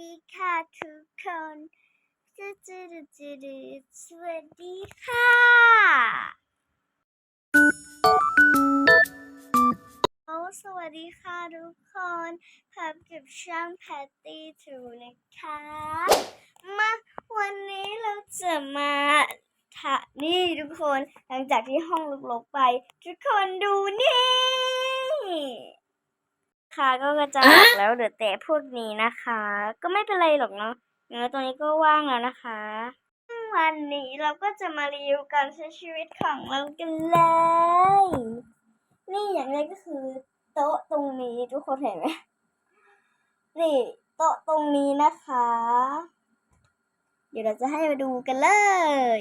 ดีค่ะทุกคนจืดจืดจืดสวัสดีค่ะสวัสดีค่ะทุกคนพบกับช่างแพตตี้ทูนะคะ มาวันนี้เราจะมาทะนี่ทุกคนหลังจากที่ห้องลกๆไป ทุกคนดูนี่ ค่ะก็กระจายออกแล้วเหลือแต่พวกนี้นะคะ ก็ไม่เป็นไรหรอกเนาะอย่างน้อยตรงนี้ก็ว่างแล้วนะคะ วันนี้เราก็จะมารีวิวการใช้ชีวิตของเรากันเลย นี่อย่างแรกก็คือ โต๊ะตรงนี้ทุกคนเห็นไหมนี่โต๊ะตรงนี้นะคะ เดี๋ยวเราจะให้มาดูกันเลย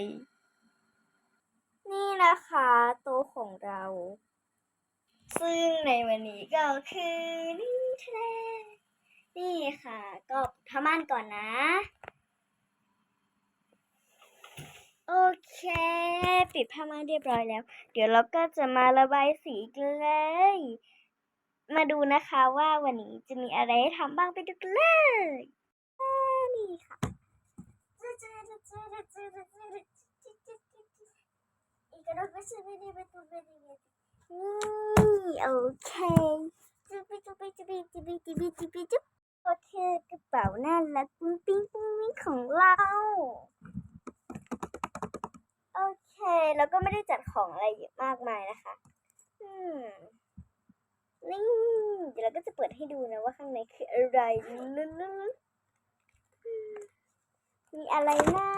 นี่นะคะ โต๊ะของเรา ซึ่งในวันนี้ก็คือนี่ทะเลนี่ค่ะ ก็ทำม่านก่อนนะ โอเค ปิดผ้าม่านเรียบร้อยแล้ว เดี๋ยวเราก็จะมาระบายสีกันเลย มาดูนะคะว่าวันนี้จะมีอะไรให้ทำบ้างไปดูกันเลยนี่ค่ะอีกระโดดไม่ใช่ไม่ได้ไม่ตัวไม่ได้ไม่ได้ นี่โอเคจุ๊บจุ๊บจุ๊บจุ๊บจุ๊บจุ๊บจุ๊บโอเคกระเป๋าน่ารักปุ้งปิ้งปุ้งปิ้งของเราโอเคแล้วก็ไม่ได้จัดของอะไรเยอะมากมายนะคะอืนี่เดี๋ยวเราก็จะเปิดให้ดูนะว่าข้างในคืออะไรลึกมีอะไรนะ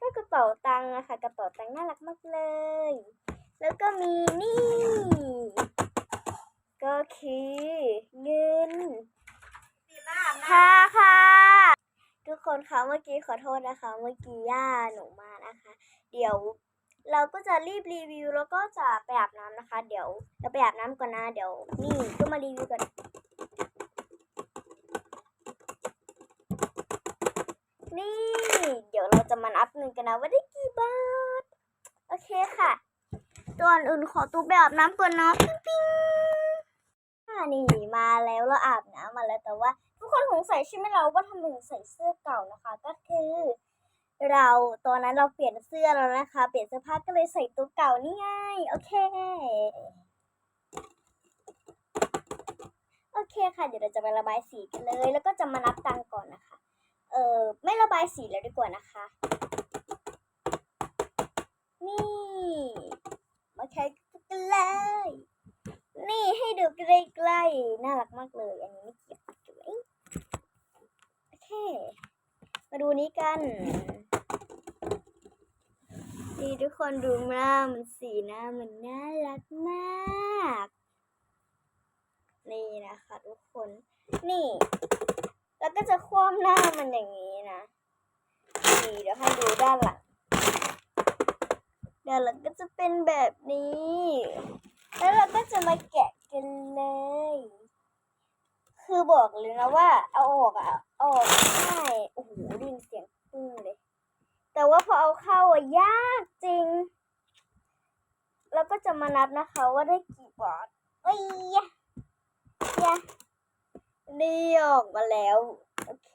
ก็กระเป๋าตังค์อะค่ะ กระเป๋าตังค์น่ารักมากเลย แล้วก็มีนี่ ก็คือเงินค่ะ ค่ะ ทุกคนคะเมื่อกี้ขอโทษนะคะ เมื่อกี้ย่าหนูมานะคะ เดี๋ยวเราก็จะรีบรีวิวแล้วก็จะไปอาบน้ำนะคะ เดี๋ยวเราไปอาบน้ำก่อนนะ เดี๋ยวนี่ก็มารีวิวกันนี่ เดี๋ยวเราจะมานับเงินกันนะว่าได้กี่บาท โอเคค่ะ ตัวอื่นขอตัวไปอาบน้ำก่อนนะปิ๊งปิ๊งนี่มาแล้วเราอาบน้ำมาแล้วแต่ว่า ทุกคนสงสัยใช่ไหมเราว่าทำไมถึงใส่เสื้อเก่านะคะ ก็คือ เราตอนนั้นเราเปลี่ยนเสื้อแล้วนะคะ เปลี่ยนเสื้อผ้าก็เลยใส่ตัวเก่านี่ไงโอเคโอเคค่ะเดี๋ยวเราจะมาระบายสีกันเลย แล้วก็จะมานับตังก่อนนะคะ เออไม่ระบายสีแล้วดีกว่านะคะ นี่ มาแข่งกันเลย นี่ให้ดูใกล้ๆน่ารักมากเลย อันนี้ไม่เกี่ยวกับตัวเองโอเค มาดูนี้กันดีทุกคนดูหน้ามันสีหน้ามันน่ารักมาก นี่นะคะทุกคน นี่ แล้วก็จะคว่ำหน้ามันอย่างนี้นะ นี่เดี๋ยวให้ดูด้านหลัง เด้านหลังก็จะเป็นแบบนี้ แล้วเราก็จะมาแกะกันเลย คือบอกเลยนะว่า เอาออกอะเอาออกง่ายโอ้โหดินเสียงปึ้งเลย แต่ว่าพอเอาเข้าอะยากจริงแล้วก็จะมานับนะคะว่าได้กี่บาทเอ้ยยะยะนี่ออกมาแล้ว โอเค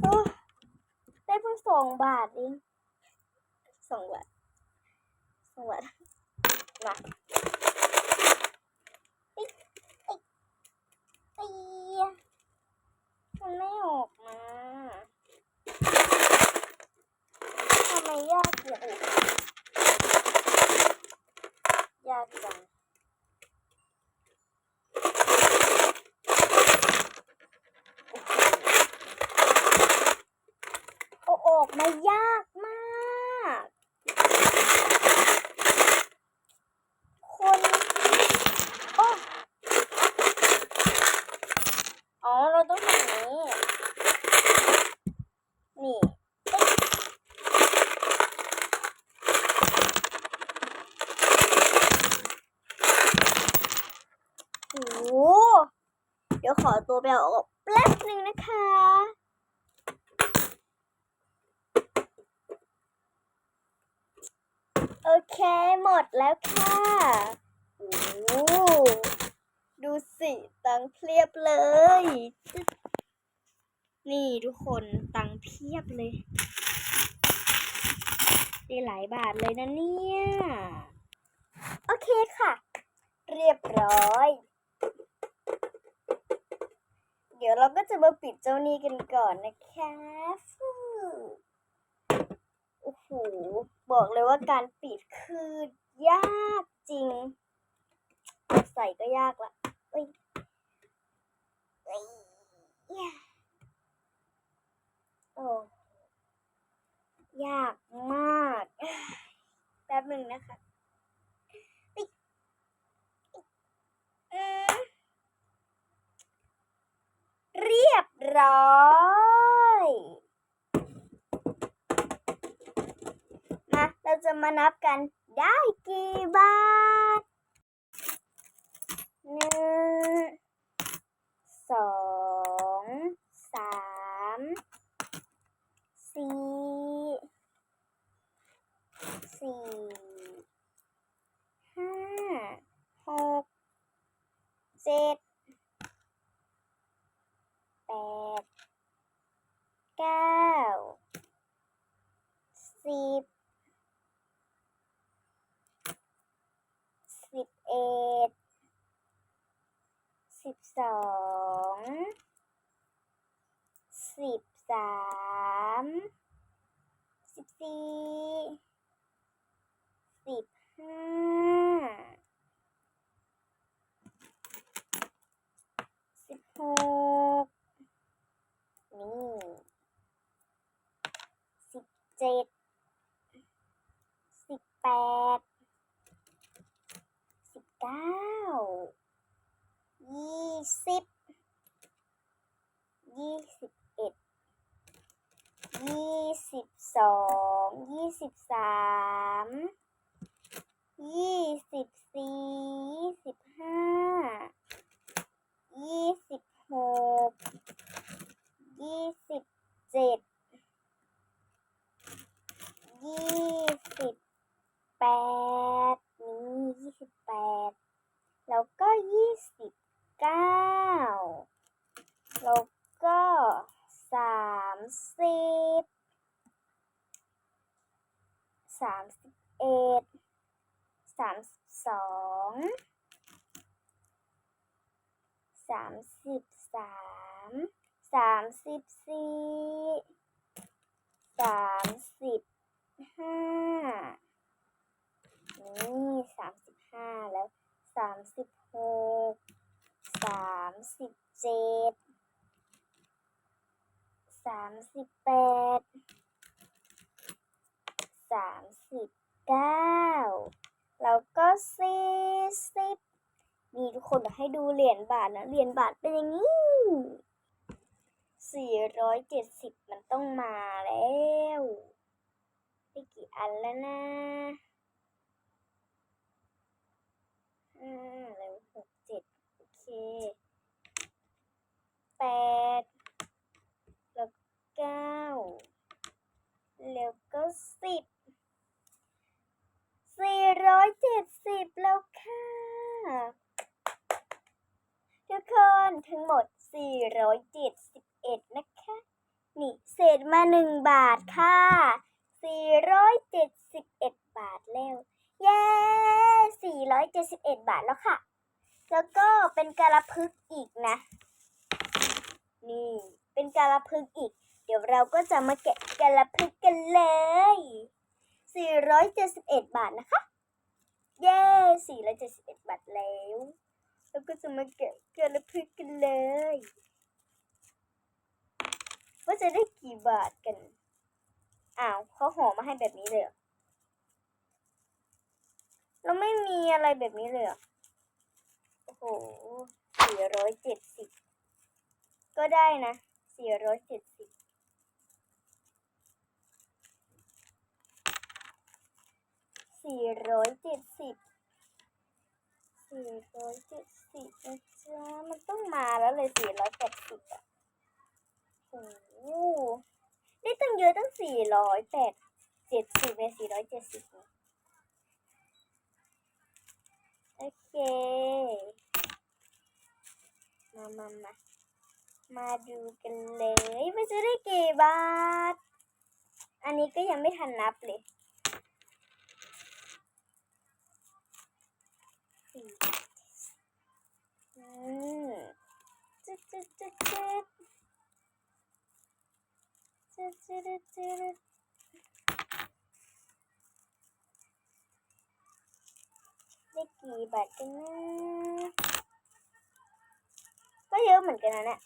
โอ้ได้เพิ่งสอง บาทเองสองบาทสองบาทมาเอ้ยเอ้ยเอ้ยมันไม่ออกมาทำไมยากจังยากจัง เอาออก มายากมาก คนโอ้อ๋อ เราต้องทำอย่างนี้ นี่โอ้เดี๋ยวขอตัวไปเอาออกแป๊บหนึ่งนะคะ โเคหมดแล้วค่ะ โอ้ดูสิตังเพียบเลย นี่ทุกคนตังเพียบเลยได้หลายบาทเลยนะเนี่ย โอเคค่ะ เรียบร้อย เดี๋ยวเราก็จะมาปิดเจ้านี้กันก่อนนะคะฟู โอ้โห บอกเลยว่าการปิดคือยากจริง ใส่ก็ยากละเอ้ยเอ้ยากโอ้ยากมาก แป๊บหนึ่งนะคะเรียบร้อย มา เรา จะมานับกันได้กี่บาทหนึ่งสองสามสี่สี่ห้าหกเจ็ดแปดเก้าสิบสิบเอ็ดสิบสอง สิบสามสิบสี่สิบห้าสิบหกนี่สิบเจ็ดสิบแปดสิบเก้ายี่สิบยี่สิบเอ็ดยี่สิบสอง ยี่สิบสามยี่สิบสี่ยี่สิบห้ายี่สิบหกยี่สิบเจ็ดยี่สิบแปดนี่ยี่สิบแปดแล้วก็ยี่สิบเก้าแล้วก็สามสิบ สิบเอ็ดสามสิบสองสามสิบสามสามสิบสี่สามสิบห้านี่สามสิบห้าแล้วสามสิบหกสามสิบเจ็ดสามสิบแปดามสิบเก้าแล้วก็สี่สิบนี่ทุกคนให้ดูเหรียญบาทนะ เหรียญบาทเป็นอย่างนี้สี่ร้อยเจ็ดสิบมันต้องมาแล้วได้กี่อันแล้วนะห้าแล้วหกเจ็ดโอเคแปดแล้วเก้าแล้วก็สิบ สี่ร้อยเจ็ดสิบแล้วค่ะ ทุกคนทั้งหมด 471 นะคะ นี่เศษมา 1 บาทค่ะ 471 บาทแล้ว เย้ 471 บาทแล้วค่ะ แล้วก็เป็นกระพึกอีกนะ นี่เป็นกระพึกอีก เดี๋ยวเราก็จะมาแกะกระพึกกันเลย ร้อยเจ็ดสิบเอ็ดบาทนะคะ เย้อยเจ็ดสิบเอ็ดบาทแล้ว แล้วก็จะมาเก็บเกลือและพริกกันเลย ว่าจะได้กี่บาทกัน อ้าวเขาห่อมาให้แบบนี้เลยเราไม่มีอะไรแบบนี้เลยโอ้โหสี่ร้อยเจ็ดสิบก็ได้นะสี่ร้อยเจ็ดสิบ สี่ร้อยเจ็ดสิบสี่ร้อยเจ็ดสิบนะจ๊ะมันต้องมาแล้วเลยสี่ร้อยแปดสิบอะโอ้โหได้ตั้งเยอะตั้งสี่ร้อยแปดเจ็ดสิบในสี่ร้อยเจ็ดสิบโอเค มามามามาดูกันเลยไปซื้อได้กี่บาท อันนี้ก็ยังไม่ทันนับเลย สี่จึ๊ดจึ๊ดจึ๊ดจึ๊ดจึ๊ดจึ๊ดจึ๊ดได้กี่บาทกันนะก็เยอะเหมือนกันนะเนี่ย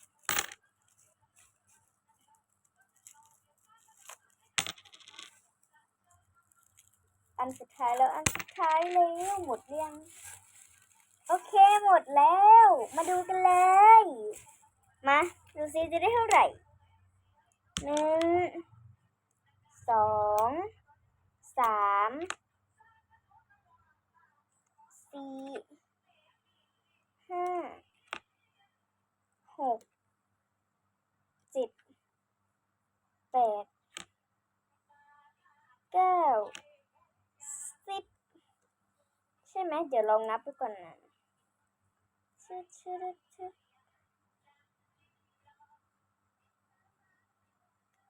อันสุดท้ายแล้วอันสุดท้ายแล้วหมดเรียง โอเคหมดแล้ว มาดูกันเลย มาดูซิจะได้เท่าไหร่หนึ่งสองสามสี่ห้าหกเจ็ดแปดเก้าสิบใช่ไหมเดี๋ยวลองนับดูก่อนนะ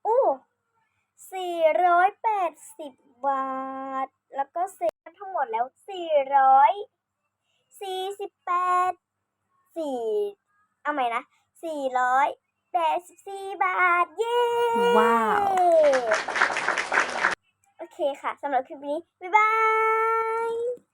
โอ้สี่ร้อยแปดสิบบาท แล้วก็เซ็นทั้งหมดแล้วสี่ร้อยสี่สิบแปดสี่เอาใหม่นะสี่ร้อยแปดสิบสี่บาท เย้ ว้าว โอเคค่ะสำหรับคลิปนี้ บ๊ายบาย